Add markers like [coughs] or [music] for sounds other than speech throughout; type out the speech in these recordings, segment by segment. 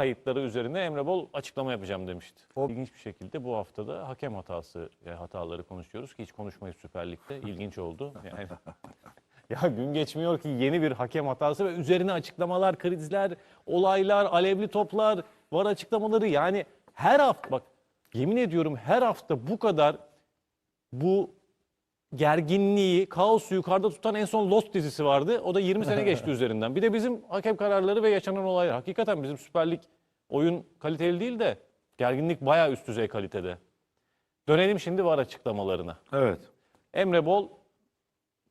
kayıtları üzerine Emre Bol açıklama yapacağım demişti. İlginç bir şekilde bu haftada hakem hatası e, hataları konuşuyoruz ki hiç konuşmayız Süper Lig'de. [laughs] İlginç oldu. Yani [laughs] ya gün geçmiyor ki yeni bir hakem hatası ve üzerine açıklamalar, krizler, olaylar, alevli toplar, var açıklamaları yani her hafta bak yemin ediyorum her hafta bu kadar bu gerginliği, kaosu yukarıda tutan en son Lost dizisi vardı. O da 20 sene [laughs] geçti üzerinden. Bir de bizim hakem kararları ve yaşanan olaylar. Hakikaten bizim Süper Lig oyun kaliteli değil de gerginlik bayağı üst düzey kalitede. Dönelim şimdi var açıklamalarına. Evet. Emre Bol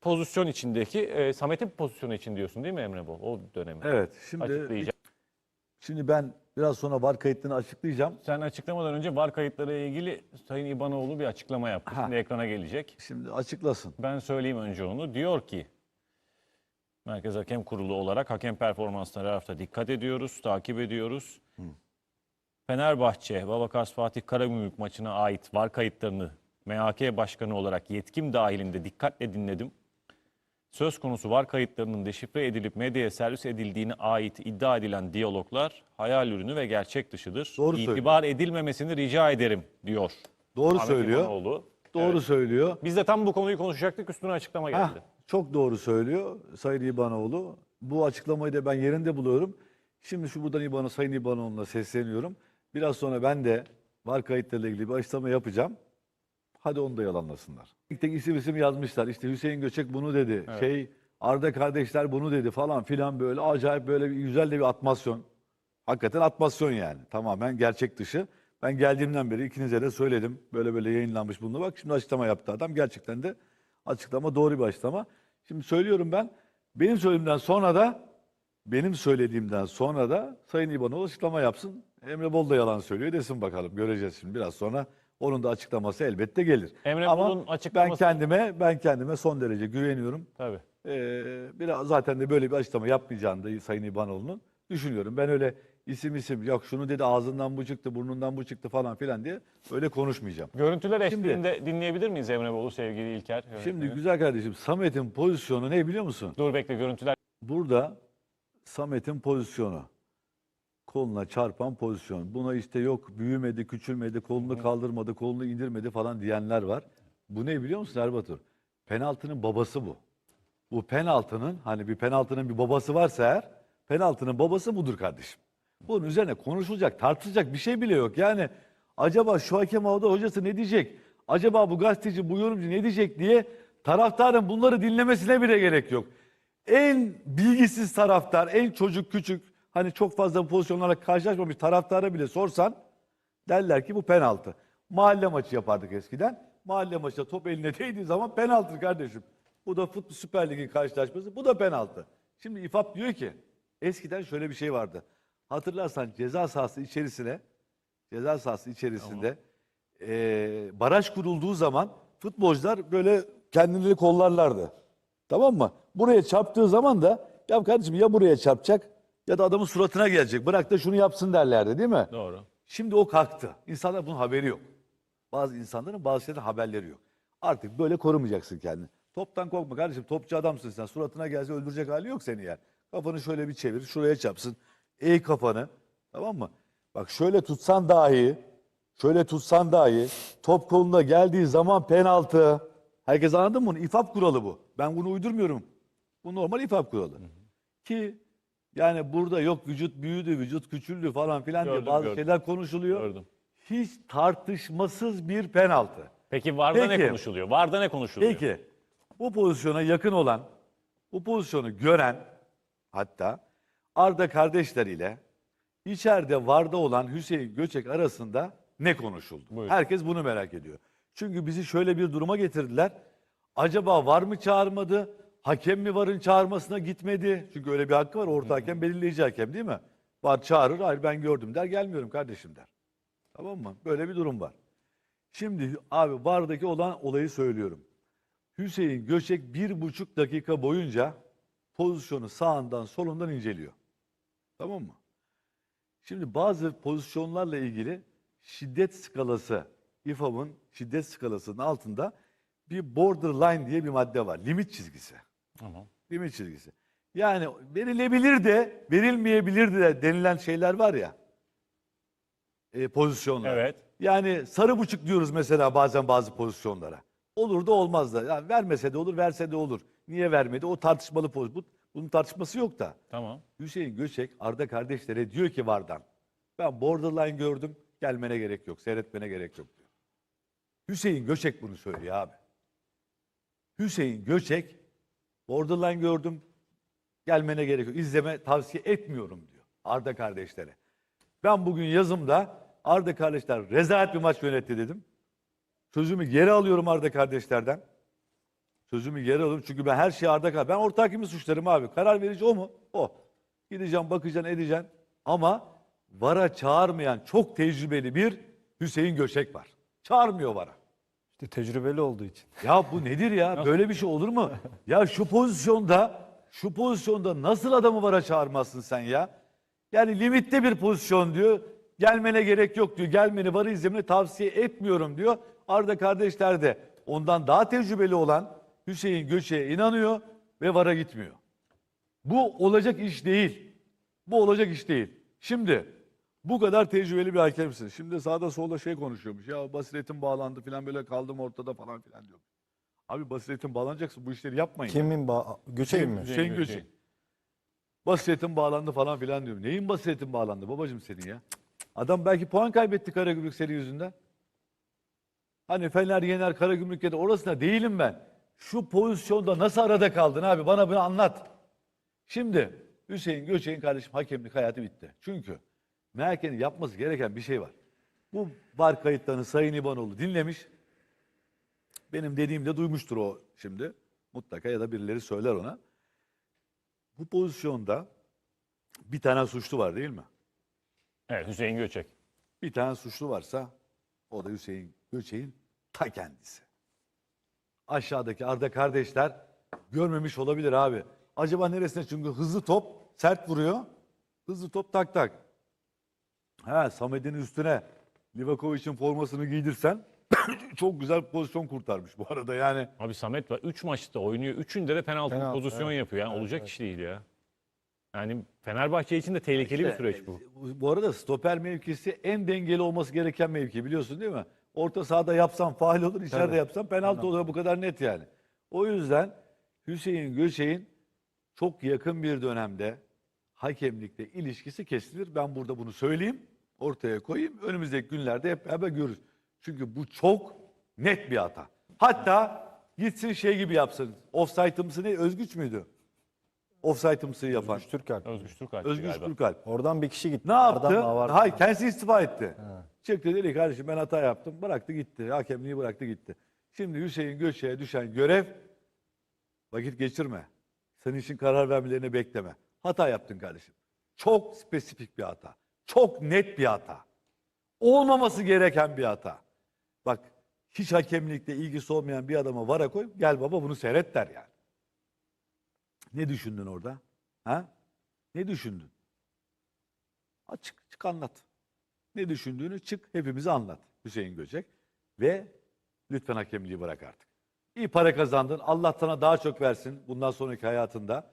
pozisyon içindeki, e, Samet'in pozisyonu için diyorsun değil mi Emre Bol? O dönemi. Evet. Şimdi. Şimdi ben biraz sonra var kayıtlarını açıklayacağım. Sen açıklamadan önce var kayıtları ile ilgili Sayın İbanoğlu bir açıklama yaptı. Ha. Şimdi ekrana gelecek. Şimdi açıklasın. Ben söyleyeyim önce onu. Diyor ki Merkez Hakem Kurulu olarak hakem performansına her hafta dikkat ediyoruz, takip ediyoruz. Fenerbahçe, Babakars Fatih Karagümrük maçına ait var kayıtlarını MHK Başkanı olarak yetkim dahilinde dikkatle dinledim. Söz konusu var kayıtlarının deşifre edilip medyaya servis edildiğine ait iddia edilen diyaloglar hayal ürünü ve gerçek dışıdır. Doğru söylüyor. İtibar edilmemesini rica ederim diyor. Doğru Ahmet söylüyor. İmamoğlu. Doğru Evet. söylüyor. Biz de tam bu konuyu konuşacaktık üstüne açıklama geldi. çok doğru söylüyor Sayın İbanoğlu. Bu açıklamayı da ben yerinde buluyorum. Şimdi şu buradan İbano, Sayın İbanoğlu'na sesleniyorum. Biraz sonra ben de var kayıtlarıyla ilgili bir açıklama yapacağım. Hadi onu da yalanlasınlar. İlk tek isim isim yazmışlar. İşte Hüseyin Göçek bunu dedi. Şey Arda kardeşler bunu dedi falan filan böyle acayip böyle bir güzel de bir atmasyon. Hakikaten atmasyon yani. Tamamen gerçek dışı. Ben geldiğimden beri ikinize de söyledim. Böyle böyle yayınlanmış bunu. Bak şimdi açıklama yaptı adam. Gerçekten de açıklama doğru bir açıklama. Şimdi söylüyorum ben. Benim söylediğimden sonra da benim söylediğimden sonra da Sayın İbanoğlu açıklama yapsın. Emre Bol da yalan söylüyor desin bakalım. Göreceğiz şimdi biraz sonra. Onun da açıklaması elbette gelir. Emre Ama Bol'un ben açıklaması- kendime ben kendime son derece güveniyorum. Tabii. Ee, biraz zaten de böyle bir açıklama yapmayacağını da Sayın İbanoğlu'nun düşünüyorum. Ben öyle isim isim yok şunu dedi ağzından bu çıktı burnundan bu çıktı falan filan diye öyle konuşmayacağım. Görüntüler Şimdi- eşliğinde dinleyebilir miyiz Emre Bolu sevgili İlker? Şimdi yönetmeni? güzel kardeşim Samet'in pozisyonu ne biliyor musun? Dur bekle görüntüler. Burada Samet'in pozisyonu. Koluna çarpan pozisyon. Buna işte yok büyümedi, küçülmedi, kolunu kaldırmadı, kolunu indirmedi falan diyenler var. Bu ne biliyor musun Erbatur? Penaltının babası bu. Bu penaltının hani bir penaltının bir babası varsa eğer penaltının babası budur kardeşim. Bunun üzerine konuşulacak, tartışacak bir şey bile yok. Yani acaba şu hakem havada hocası ne diyecek? Acaba bu gazeteci, bu yorumcu ne diyecek diye taraftarın bunları dinlemesine bile gerek yok. En bilgisiz taraftar, en çocuk küçük, hani çok fazla pozisyonlarla karşılaşmamış taraftara bile sorsan derler ki bu penaltı. Mahalle maçı yapardık eskiden. Mahalle maçında top eline değdiği zaman penaltı kardeşim. Bu da futbol Süper Lig'in karşılaşması. Bu da penaltı. Şimdi İFAP diyor ki eskiden şöyle bir şey vardı. Hatırlarsan ceza sahası içerisine ceza sahası içerisinde eee, baraj kurulduğu zaman futbolcular böyle kendileri kollarlardı. Tamam mı? Buraya çarptığı zaman da ya kardeşim ya buraya çarpacak ya da adamın suratına gelecek. Bırak da şunu yapsın derlerdi değil mi? Doğru. Şimdi o kalktı. İnsanlar bunun haberi yok. Bazı insanların bazı şeylerden haberleri yok. Artık böyle korumayacaksın kendini. Toptan korkma kardeşim. Topçu adamsın sen. Suratına gelse öldürecek hali yok seni yani. Kafanı şöyle bir çevir. Şuraya çapsın. Eğ kafanı. Tamam mı? Bak şöyle tutsan dahi şöyle tutsan dahi top koluna geldiği zaman penaltı. Herkes anladın mı bunu? İFAP kuralı bu. Ben bunu uydurmuyorum. Bu normal İFAP kuralı. Ki yani burada yok vücut büyüdü, vücut küçüldü falan filan diye Gördüm, bazı gördüm. şeyler konuşuluyor. Gördüm. Hiç tartışmasız bir penaltı. Peki Varda ne Peki. konuşuluyor? Varda ne konuşuluyor? Peki bu pozisyona yakın olan, bu pozisyonu gören hatta Arda kardeşleriyle içeride Varda olan Hüseyin Göçek arasında ne konuşuldu? Buyurun. Herkes bunu merak ediyor. Çünkü bizi şöyle bir duruma getirdiler. Acaba var mı çağırmadı? Hakem mi varın çağırmasına gitmedi? Çünkü öyle bir hakkı var. Orta hakem belirleyici hakem değil mi? Var çağırır, hayır ben gördüm der, gelmiyorum kardeşim der. Tamam mı? Böyle bir durum var. Şimdi abi vardaki olan olayı söylüyorum. Hüseyin Göçek bir buçuk dakika boyunca pozisyonu sağından solundan inceliyor. Tamam mı? Şimdi bazı pozisyonlarla ilgili şiddet skalası, İFAB'ın şiddet skalasının altında bir borderline diye bir madde var. Limit çizgisi. Tamam. Limit çizgisi. Yani verilebilir de verilmeyebilir de denilen şeyler var ya. e, pozisyonlar. Evet. Yani sarı buçuk diyoruz mesela bazen bazı pozisyonlara. Olur da olmaz da. Yani vermese de olur, verse de olur. Niye vermedi? O tartışmalı pozisyon. Bu- Bunun tartışması yok da. Tamam. Hüseyin Göçek Arda kardeşlere diyor ki Vardan. Ben borderline gördüm. Gelmene gerek yok. Seyretmene gerek yok diyor. Hüseyin Göçek bunu söylüyor abi. Hüseyin Göçek borderline gördüm. Gelmene gerek yok. İzleme tavsiye etmiyorum diyor Arda kardeşlere. Ben bugün yazımda Arda kardeşler rezalet bir maç yönetti dedim. Sözümü geri alıyorum Arda kardeşlerden. Sözümü geri alıyorum çünkü ben her şeyi Arda. Ben orta hakimi suçlarım abi. Karar verici o mu? O. Gideceğim, bakacaksın, edeceksin. Ama VAR'a çağırmayan çok tecrübeli bir Hüseyin Göçek var. Çağırmıyor VAR'a. İşte tecrübeli olduğu için. Ya bu nedir ya? Böyle bir şey olur mu? Ya şu pozisyonda, şu pozisyonda nasıl adamı vara çağırmazsın sen ya? Yani limitte bir pozisyon diyor. Gelmene gerek yok diyor. Gelmeni varı izlemeni tavsiye etmiyorum diyor. Arda kardeşler de ondan daha tecrübeli olan Hüseyin Göçek'e inanıyor ve vara gitmiyor. Bu olacak iş değil. Bu olacak iş değil. Şimdi bu kadar tecrübeli bir hakemsin. Şimdi sağda solda şey konuşuyormuş. Ya basiretin bağlandı falan böyle kaldım ortada falan filan diyor. Abi basiretin bağlanacaksın bu işleri yapmayın. Kimin ba Göçek'in mi? Hüseyin Göçek. Basiretin bağlandı falan filan diyorum. Neyin basiretin bağlandı babacığım senin ya? Adam belki puan kaybetti Karagümrük senin yüzünden. Hani Fener yener Karagümrük yener orasında değilim ben. Şu pozisyonda nasıl arada kaldın abi bana bunu anlat. Şimdi Hüseyin Göçek'in kardeşim hakemlik hayatı bitti. Çünkü Merkez'in yapması gereken bir şey var. Bu var kayıtlarını Sayın İbanoğlu dinlemiş. Benim dediğimde duymuştur o şimdi. Mutlaka ya da birileri söyler ona. Bu pozisyonda bir tane suçlu var değil mi? Evet Hüseyin Göçek. Bir tane suçlu varsa o da Hüseyin Göçek'in ta kendisi. Aşağıdaki Arda kardeşler görmemiş olabilir abi. Acaba neresine? Çünkü hızlı top sert vuruyor. Hızlı top tak tak. Ha Samet'in üstüne Livakovic'in formasını giydirsen [coughs] çok güzel pozisyon kurtarmış bu arada yani. Abi Samet var 3 maçta oynuyor. Üçünde de penaltı, Penaltı, pozisyon evet. yapıyor. Yani olacak iş değil ya. Yani Fenerbahçe için de tehlikeli bir süreç bu. e, Bu arada stoper mevkisi en dengeli olması gereken mevki biliyorsun değil mi? Orta sahada yapsam faal olur, içeride Tabii. yapsam penaltı olur bu kadar net yani. O yüzden Hüseyin Göçek'in çok yakın bir dönemde hakemlikle ilişkisi kesilir. Ben burada bunu söyleyeyim, ortaya koyayım. Önümüzdeki günlerde hep beraber görürüz. Çünkü bu çok net bir hata. Hatta gitsin şey gibi yapsın. Offside'ımsı ne? Özgüç müydü? Offside'ımsı yapan. Özgüç Türker. Özgüç Türkalp Özgüç galiba. Türkalp. Oradan bir kişi gitti. Ne yaptı? Hayır kendisi istifa etti. Çıktı dedi kardeşim ben hata yaptım. Bıraktı gitti. Hakemliği bıraktı gitti. Şimdi Hüseyin Göçek'e düşen görev vakit geçirme. Senin için karar vermelerini bekleme. Hata yaptın kardeşim. Çok spesifik bir hata. Çok net bir hata. Olmaması gereken bir hata. Bak hiç hakemlikle ilgisi olmayan bir adama vara koy. Gel baba bunu seyret der yani. Ne düşündün orada? Ha? Ne düşündün? Açık çık anlat. Ne düşündüğünü çık hepimize anlat Hüseyin Göcek. Ve lütfen hakemliği bırak artık. İyi para kazandın. Allah sana daha çok versin bundan sonraki hayatında.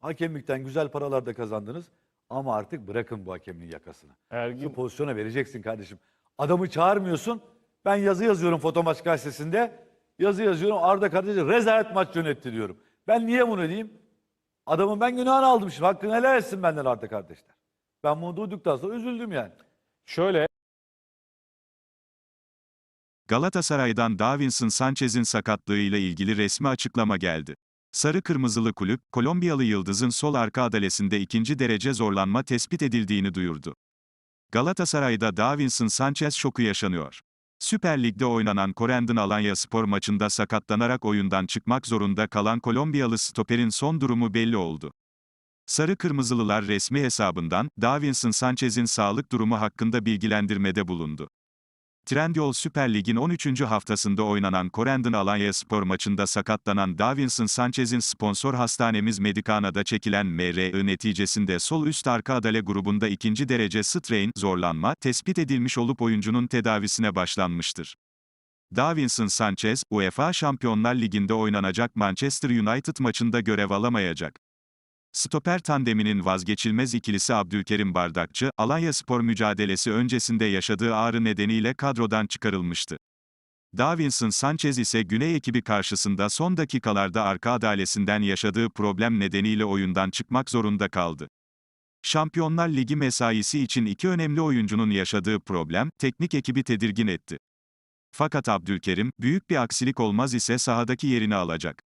Hakemlikten güzel paralar da kazandınız. Ama artık bırakın bu hakemliğin yakasını. Eğer Şu pozisyona vereceksin kardeşim. Adamı çağırmıyorsun. Ben yazı yazıyorum Foto Maç gazetesinde. Yazı yazıyorum Arda kardeşim rezalet maç yönetti diyorum. Ben niye bunu diyeyim? Adamın ben günahını aldım şimdi. Hakkını helal etsin benden Arda kardeşler. Ben bunu duyduktan sonra üzüldüm yani. şöyle Galatasaray'dan Davinson Sanchez'in sakatlığıyla ilgili resmi açıklama geldi. Sarı Kırmızılı kulüp, Kolombiyalı Yıldız'ın sol arka adalesinde ikinci derece zorlanma tespit edildiğini duyurdu. Galatasaray'da Davinson Sanchez şoku yaşanıyor. Süper Lig'de oynanan Corendon Alanya spor maçında sakatlanarak oyundan çıkmak zorunda kalan Kolombiyalı stoperin son durumu belli oldu. Sarı Kırmızılılar resmi hesabından, Davinson Sanchez'in sağlık durumu hakkında bilgilendirmede bulundu. Trendyol Süper Lig'in 13. haftasında oynanan Corendon Alanya spor maçında sakatlanan Davinson Sanchez'in sponsor hastanemiz Medicana'da çekilen MRI neticesinde sol üst arka adale grubunda ikinci derece strain, zorlanma, tespit edilmiş olup oyuncunun tedavisine başlanmıştır. Davinson Sanchez, UEFA Şampiyonlar Ligi'nde oynanacak Manchester United maçında görev alamayacak. Stoper tandeminin vazgeçilmez ikilisi Abdülkerim Bardakçı, Alanya Spor mücadelesi öncesinde yaşadığı ağrı nedeniyle kadrodan çıkarılmıştı. Davinson Sanchez ise Güney ekibi karşısında son dakikalarda arka adalesinden yaşadığı problem nedeniyle oyundan çıkmak zorunda kaldı. Şampiyonlar Ligi mesaisi için iki önemli oyuncunun yaşadığı problem, teknik ekibi tedirgin etti. Fakat Abdülkerim, büyük bir aksilik olmaz ise sahadaki yerini alacak.